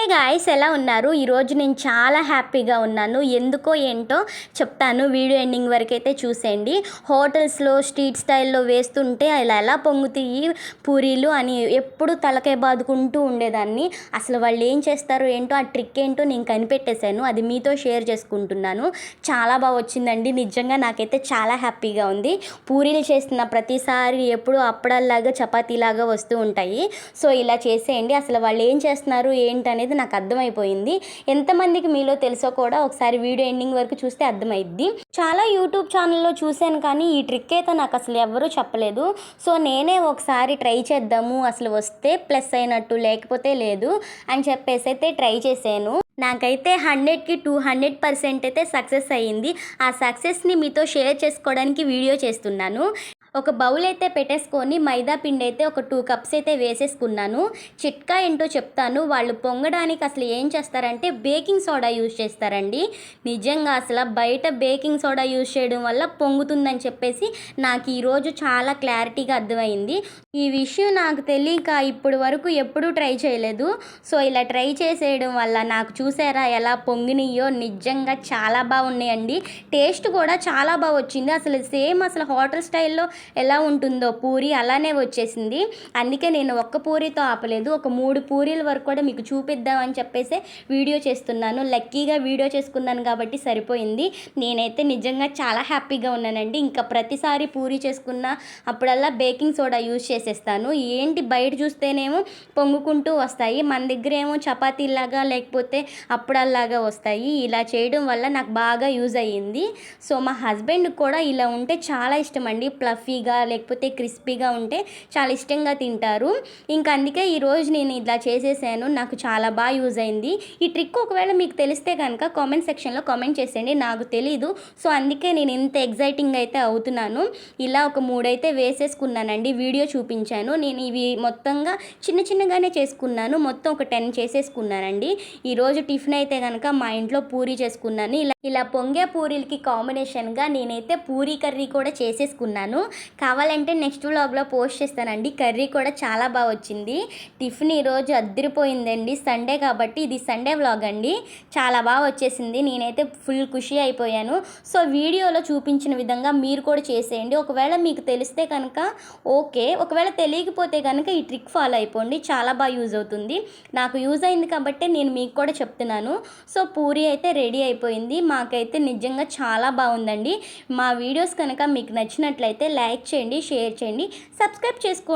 Hey guys ఎలా ఉన్నారు? ఈరోజు నేను చాలా హ్యాపీగా ఉన్నాను. ఎందుకో ఏంటో చెప్తాను. వీడియో ఎండింగ్ వరకు అయితే చూసేయండి. హోటల్స్లో స్ట్రీట్ స్టైల్లో వేస్తుంటే ఇలా ఎలా పొంగుతాయి పూరీలు అని ఎప్పుడు తలకాయ బాదుకుంటూ ఉండేదాన్ని. అసలు వాళ్ళు ఏం చేస్తారు ఏంటో ఆ ట్రిక్ ఏంటో నేను కనిపెట్టేశాను. అది మీతో షేర్ చేసుకుంటున్నాను. చాలా బాగా వచ్చిందండి. నిజంగా నాకైతే చాలా హ్యాపీగా ఉంది. పూరీలు చేస్తున్న ప్రతిసారి ఎప్పుడు అప్పడల్లాగా చపాతీలాగా వస్తూ ఉంటాయి. సో ఇలా చేసేయండి. అసలు వాళ్ళు ఏం చేస్తున్నారు ఏంటనేది నాకు అర్థమైపోయింది. ఎంతమందికి మీలో తెలుసో కూడా ఒకసారి వీడియో ఎండింగ్ వరకు చూస్తే అర్థమైద్ది. చాలా యూట్యూబ్ ఛానల్లో చూశాను కానీ ఈ ట్రిక్ అయితే నాకు అసలు ఎవరూ చెప్పలేదు. సో నేనే ఒకసారి ట్రై చేద్దాము అసలు వస్తే ప్లస్ అయినట్టు లేకపోతే లేదు అని చెప్పేసి అయితే ట్రై చేశాను. నాకైతే హండ్రెడ్కి టూ హండ్రెడ్ పర్సెంట్ అయితే సక్సెస్ అయ్యింది. ఆ సక్సెస్ని మీతో షేర్ చేసుకోవడానికి వీడియో చేస్తున్నాను. ఒక బౌల్ అయితే పెట్టేసుకొని మైదా పిండి అయితే ఒక టూ కప్స్ అయితే వేసేసుకున్నాను. చిట్కా ఏంటో చెప్తాను. వాళ్ళు పొంగడానికి అసలు ఏం చేస్తారంటే బేకింగ్ సోడా యూజ్ చేస్తారండి. నిజంగా అసలు బయట బేకింగ్ సోడా యూజ్ చేయడం వల్ల పొంగుతుందని చెప్పేసి నాకు ఈరోజు చాలా క్లారిటీగా అర్థమైంది. ఈ విషయం నాకు తెలియక ఇప్పుడు వరకు ఎప్పుడూ ట్రై చేయలేదు. సో ఇలా ట్రై చేసేయడం వల్ల నాకు చూసారా ఎలా పొంగినాయో? నిజంగా చాలా బాగున్నాయండి. టేస్ట్ కూడా చాలా బాగా వచ్చింది. అసలు సేమ్ అసలు హోటల్ స్టైల్లో ఎలా ఉంటుందో పూరి అలానే వచ్చేసింది. అందుకే నేను ఒక్క పూరితో ఆపలేదు. ఒక మూడు పూరీల వరకు కూడా మీకు చూపిద్దామని చెప్పేసి వీడియో చేస్తున్నాను. లక్కీగా వీడియో చేసుకున్నాను కాబట్టి సరిపోయింది. నేనైతే నిజంగా చాలా హ్యాపీగా ఉన్నానండి. ఇంకా ప్రతిసారి పూరి చేసుకున్న అప్పుడల్లా బేకింగ్ సోడా యూజ్ చేసేస్తాను. ఏంటి బయట చూస్తేనేమో పొంగుకుంటూ వస్తాయి. మన దగ్గర ఏమో చపాతీలాగా లేకపోతే అప్పుడల్లాగా వస్తాయి. ఇలా చేయడం వల్ల నాకు బాగా యూజ్ అయ్యింది. సో మా హస్బెండ్కి కూడా ఇలా ఉంటే చాలా ఇష్టం అండి ఫ్లఫీగా లేకపోతే క్రిస్పీగా ఉంటే చాలా ఇష్టంగా తింటారు. ఇంకా అందుకే ఈరోజు నేను ఇలా చేసేసాను. నాకు చాలా బాగా యూజ్ అయింది. ఈ ట్రిక్ ఒకవేళ మీకు తెలిస్తే కనుక కామెంట్ సెక్షన్లో కామెంట్ చేసేయండి. నాకు తెలీదు. సో అందుకే నేను ఇంత ఎగ్జైటింగ్ అయితే అవుతున్నాను. ఇలా ఒక మూడైతే వేసేసుకున్నానండి. వీడియో చూపించాను. నేను ఇవి మొత్తంగా చిన్న చిన్నగానే చేసుకున్నాను. మొత్తం ఒక టెన్ చేసేసుకున్నానండి. ఈరోజు టిఫిన్ అయితే కనుక మా ఇంట్లో పూరి చేసుకున్నాను. ఇలా ఇలా పొంగే పూరీలకి కాంబినేషన్గా నేనైతే పూరీ కర్రీ కూడా చేసేసుకున్నాను. కావాలంటే నెక్స్ట్ వ్లాగ్లో పోస్ట్ చేస్తానండి. కర్రీ కూడా చాలా బాగా వచ్చింది. టిఫిన్ ఈరోజు అద్దరిపోయిందండి. సండే కాబట్టి ఇది సండే వ్లాగ్ అండి. చాలా బాగా వచ్చేసింది. నేనైతే ఫుల్ ఖుషి అయిపోయాను. సో వీడియోలో చూపించిన విధంగా మీరు కూడా చేసేయండి. ఒకవేళ మీకు తెలిస్తే కనుక ఓకే. ఒకవేళ తెలియకపోతే కనుక ఈ ట్రిక్ ఫాలో అయిపోండి. చాలా బాగా యూజ్ అవుతుంది. నాకు యూజ్ అయింది కాబట్టి నేను మీకు కూడా చెప్తున్నాను. సో పూరి అయితే రెడీ అయిపోయింది. మాకైతే నిజంగా చాలా బాగుందండి. మా వీడియోస్ కనుక మీకు నచ్చినట్లయితే లైక్ చేయండి షేర్ చేయండి సబ్స్క్రైబ్ చేసుకోండి.